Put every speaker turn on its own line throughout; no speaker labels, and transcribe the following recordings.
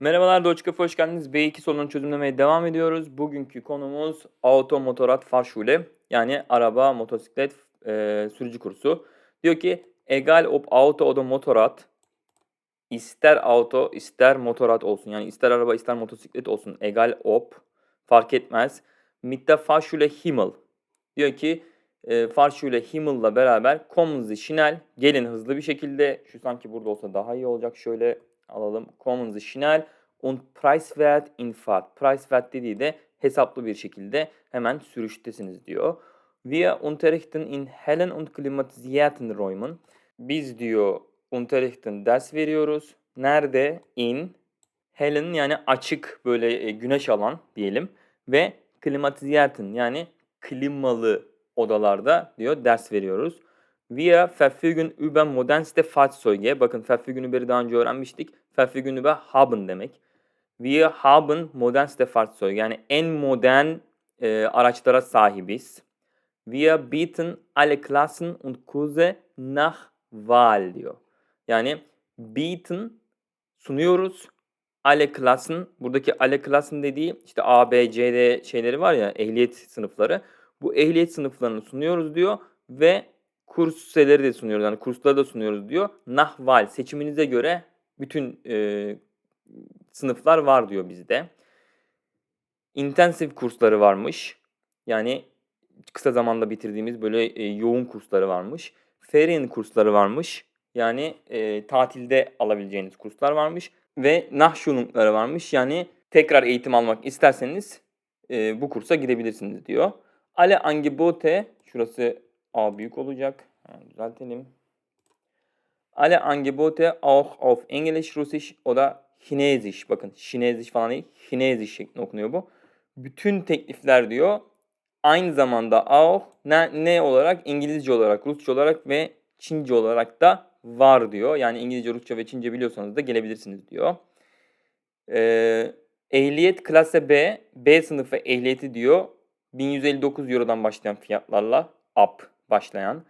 Merhabalar Kafe hoş geldiniz. B2 sorununu çözümlemeye devam ediyoruz. Bugünkü konumuz Auto Motorrad Fahrschule yani araba, motosiklet e, sürücü kursu. Diyor ki egal ob Auto oder Motorrad ister auto ister motorrad olsun yani ister araba ister motosiklet olsun egal ob fark etmez. Mit der Himmel diyor ki e, Fahrschule Himmel'la beraber kommen Sie schnell gelin hızlı bir şekilde şu sanki burada olsa daha iyi olacak şöyle alalım. Schnell und preiswert in Fahrt. Preiswert dediği de hesaplı bir şekilde hemen sürüştesiniz diyor. Wir unterrichten in hellen und klimatisierten Räumen. Biz diyor unterrichten ders veriyoruz. Nerede? In hellen yani açık böyle e, güneş alan diyelim ve klimatisierten yani klimalı odalarda diyor ders veriyoruz. Wir verfügen über modernste Fahrzeuge. Bakın verfügen über'i daha önce öğrenmiştik. Verfügen über haben demek. Wir haben modernste Fahrzeuge. Yani en modern e, araçlara sahibiz. Wir bieten alle Klassen und Kurse nach Wahl diyor. Yani bieten sunuyoruz. Alle Klassen, buradaki alle Klassen dediği işte A, B, C, D şeyleri var ya ehliyet sınıfları. Bu ehliyet sınıflarını sunuyoruz diyor ve kursları de sunuyoruz. Yani kursları da sunuyoruz diyor. Nahval seçiminize göre bütün e, sınıflar var diyor bizde. Intensif kursları varmış. Yani kısa zamanda bitirdiğimiz böyle e, yoğun kursları varmış. Ferien kursları varmış. Yani e, tatilde alabileceğiniz kurslar varmış. Ve Nachschulungları varmış. Yani tekrar eğitim almak isterseniz e, bu kursa gidebilirsiniz diyor. Alle Angebote, şurası A büyük olacak. Hemen düzeltelim. Alle Angebote auch auf Englisch, Russisch oder Chinesisch. Bakın Chinesisch falan değil. Chinesisch şeklinde okunuyor bu. Bütün teklifler diyor. Aynı zamanda auch ne, ne olarak? İngilizce olarak, Rusça olarak ve Çince olarak da var diyor. Yani İngilizce, Rusça ve Çince biliyorsanız da gelebilirsiniz diyor. Ee, ehliyet klase B, B sınıfı ehliyeti diyor. 1159 Euro'dan başlayan fiyatlarla up başlayan.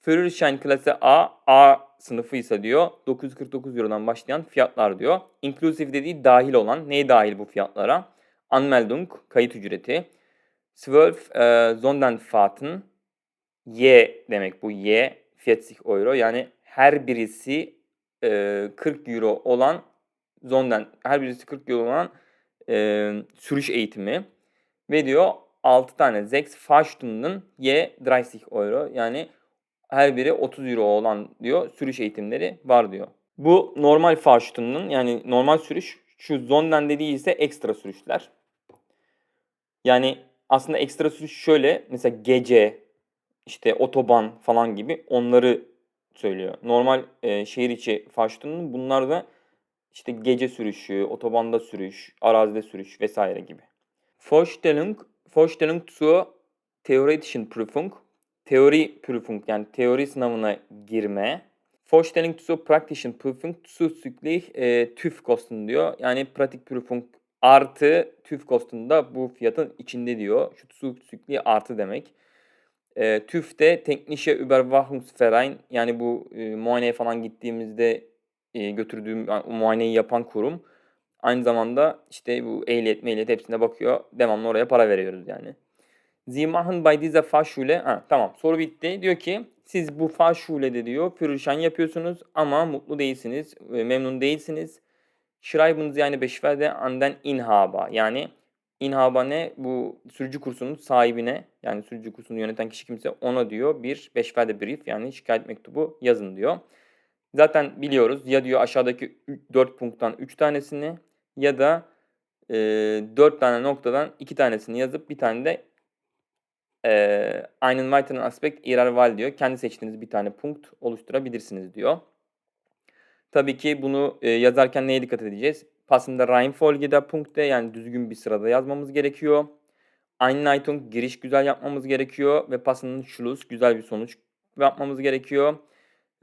Führerschein klase A, A sınıfıysa diyor 949 Euro'dan başlayan fiyatlar diyor. Inclusive dediği dahil olan. Neye dahil bu fiyatlara? Anmeldung, kayıt ücreti. 12 e, Sonderfahrten, Y demek bu Y, 40 euro. Yani her birisi e, 40 euro olan Zonden, her birisi 40 euro olan e, sürüş eğitimi. Ve diyor 6 tane Zex Fahrstunden Y 30 euro. Yani her biri 30 euro olan diyor sürüş eğitimleri var diyor. Bu normal Fahrstunden yani normal sürüş. Şu Zonden dediği ise ekstra sürüşler. Yani aslında ekstra sürüş şöyle mesela gece işte otoban falan gibi onları söylüyor. Normal e, şehir içi Fahrstunden bunlar da işte gece sürüşü, otobanda sürüş, arazide sürüş vesaire gibi. Vorstellung, Vorstellung zur theoretischen Prüfung. Teori Prüfung yani teori sınavına girme. Vorstellung zur praktischen Prüfung zusätzlich e, TÜV kosten diyor. Yani pratik Prüfung artı TÜV kosten da bu fiyatın içinde diyor. Şu zusätzlich artı demek. E, TÜV de Technische Überwachungsverein yani bu e, muayeneye falan gittiğimizde e, götürdüğüm yani, muayeneyi yapan kurum. Aynı zamanda işte bu ehliyet mehliyet hepsine bakıyor. Devamlı oraya para veriyoruz yani. Sie machen bei dieser. Ha, tamam soru bitti. Diyor ki siz bu Fahrschule'de diyor Führerschein yapıyorsunuz ama mutlu değilsiniz, e, memnun değilsiniz. Schreiben Sie eine Beschwerde an den. Yani Inhaber ne? Bu sürücü kursunun sahibine yani sürücü kursunu yöneten kişi kimse ona diyor bir Beschwerde brief yani şikayet mektubu yazın diyor. Zaten biliyoruz ya diyor aşağıdaki 4 punkttan 3 tanesini ya da e, 4 tane noktadan 2 tanesini yazıp bir tane de e, einen weiteren Aspekt ihrer Wahl diyor. Kendi seçtiğiniz bir tane punkt oluşturabilirsiniz diyor. Tabii ki bunu e, yazarken neye dikkat edeceğiz? Passende Reihenfolge'de punkte yani düzgün bir sırada yazmamız gerekiyor. Einleitung giriş güzel yapmamız gerekiyor ve passenden Schluss güzel bir sonuç yapmamız gerekiyor.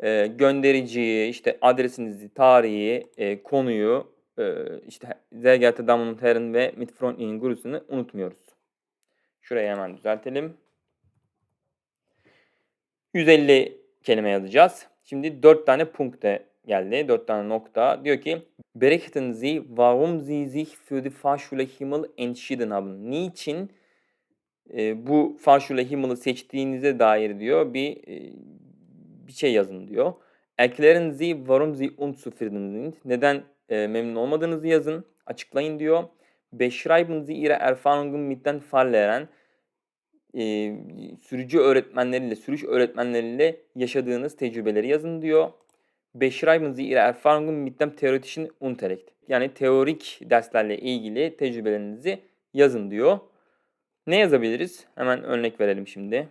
E, göndericiyi, işte adresinizi, tarihi, e, konuyu, e, işte Damen und Herren ve freundlichen Grüßen'i unutmuyoruz. Şurayı hemen düzeltelim. 150 kelime yazacağız. Şimdi 4 tane punkte geldi. 4 tane nokta. Diyor ki Berichten Sie, warum Sie sich für die Fahrschule Himmel entschieden haben? Niçin e, bu Fahrschule Himmel'ı seçtiğinize dair diyor bir e, bir şey yazın diyor. Erklären Sie, warum Sie? Neden e, memnun olmadığınızı yazın. Açıklayın diyor. Beschreiben Sie Ihre Erfahrungen mit den Fahrlehrern? E, sürücü öğretmenleriyle, sürüş öğretmenleriyle yaşadığınız tecrübeleri yazın diyor. Beschreiben Sie Ihre Erfahrungen mit dem theoretischen? Yani teorik derslerle ilgili tecrübelerinizi yazın diyor. Ne yazabiliriz? Hemen örnek verelim şimdi.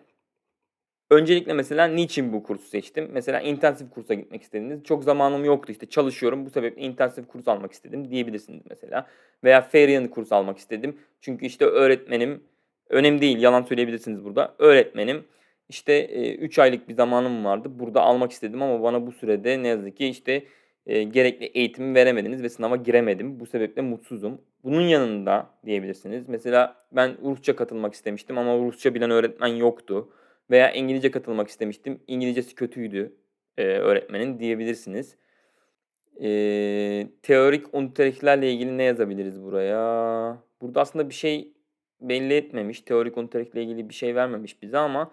Öncelikle mesela niçin bu kursu seçtim? Mesela intensif kursa gitmek istediniz. Çok zamanım yoktu işte çalışıyorum bu sebeple intensif kurs almak istedim diyebilirsiniz mesela. Veya Ferien kurs almak istedim. Çünkü işte öğretmenim, önemli değil yalan söyleyebilirsiniz burada. Öğretmenim işte 3 aylık bir zamanım vardı. Burada almak istedim ama bana bu sürede ne yazık ki işte e, gerekli eğitimi veremediniz ve sınava giremedim. Bu sebeple mutsuzum. Bunun yanında diyebilirsiniz. Mesela ben Rusça katılmak istemiştim ama Rusça bilen öğretmen yoktu. Veya İngilizce katılmak istemiştim. İngilizcesi kötüydü e, öğretmenin diyebilirsiniz. E, teorik unterrichtlerle ilgili ne yazabiliriz buraya? Burada aslında bir şey belli etmemiş. Teorik unterrichtle ilgili bir şey vermemiş bize ama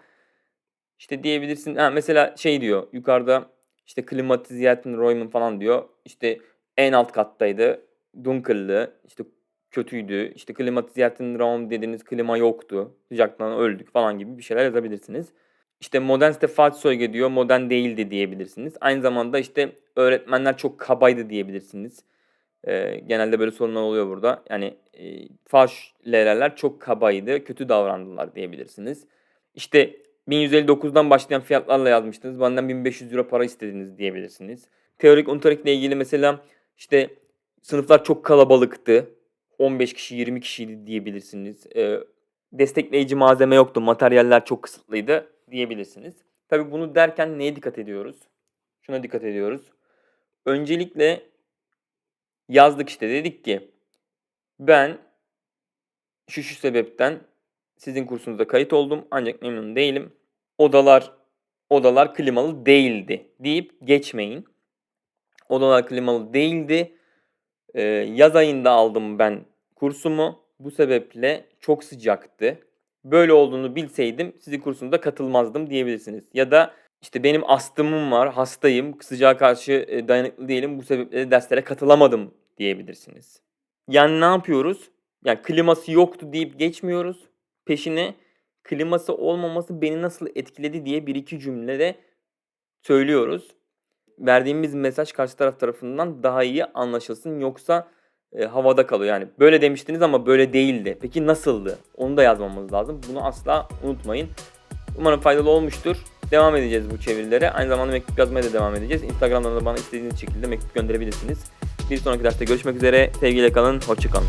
işte diyebilirsin. Ha, mesela şey diyor yukarıda işte klimatiziyatın Royman falan diyor. İşte en alt kattaydı. Dunkel'dı. işte kötüydü. İşte klimatiziyatın Raum dediğiniz klima yoktu. Sıcaktan öldük falan gibi bir şeyler yazabilirsiniz. İşte modernste Fahrzeuge diyor. Modern değildi diyebilirsiniz. Aynı zamanda işte öğretmenler çok kabaydı diyebilirsiniz. Ee, genelde böyle sorunlar oluyor burada. Yani e, Fahrlehrerler çok kabaydı, kötü davrandılar diyebilirsiniz. İşte 1159'dan başlayan fiyatlarla yazmıştınız. Benden 1500 euro para istediniz diyebilirsiniz. Teorik Unterricht ile ilgili mesela işte sınıflar çok kalabalıktı. 15 kişi 20 kişiydi diyebilirsiniz. Ee, destekleyici malzeme yoktu. Materyaller çok kısıtlıydı diyebilirsiniz. Tabi bunu derken neye dikkat ediyoruz? Şuna dikkat ediyoruz. Öncelikle yazdık işte dedik ki ben şu şu sebepten sizin kursunuzda kayıt oldum ancak memnun değilim. Odalar odalar klimalı değildi deyip geçmeyin. Odalar klimalı değildi. Ee, yaz ayında aldım ben kursumu. Bu sebeple çok sıcaktı. Böyle olduğunu bilseydim sizi kursunda katılmazdım diyebilirsiniz. Ya da işte benim astımım var, hastayım, sıcağa karşı e, dayanıklı değilim. Bu sebeple de derslere katılamadım diyebilirsiniz. Yani ne yapıyoruz? Yani kliması yoktu deyip geçmiyoruz. Peşine kliması olmaması beni nasıl etkiledi diye bir iki cümlede söylüyoruz. Verdiğimiz mesaj karşı taraf tarafından daha iyi anlaşılsın. Yoksa e, havada kalıyor. Yani böyle demiştiniz ama böyle değildi. Peki nasıldı? Onu da yazmamız lazım. Bunu asla unutmayın. Umarım faydalı olmuştur. Devam edeceğiz bu çevirilere. Aynı zamanda mektup yazmaya da devam edeceğiz. Instagram'dan da bana istediğiniz şekilde mektup gönderebilirsiniz. Bir sonraki derste görüşmek üzere. Sevgiyle kalın. Hoşçakalın.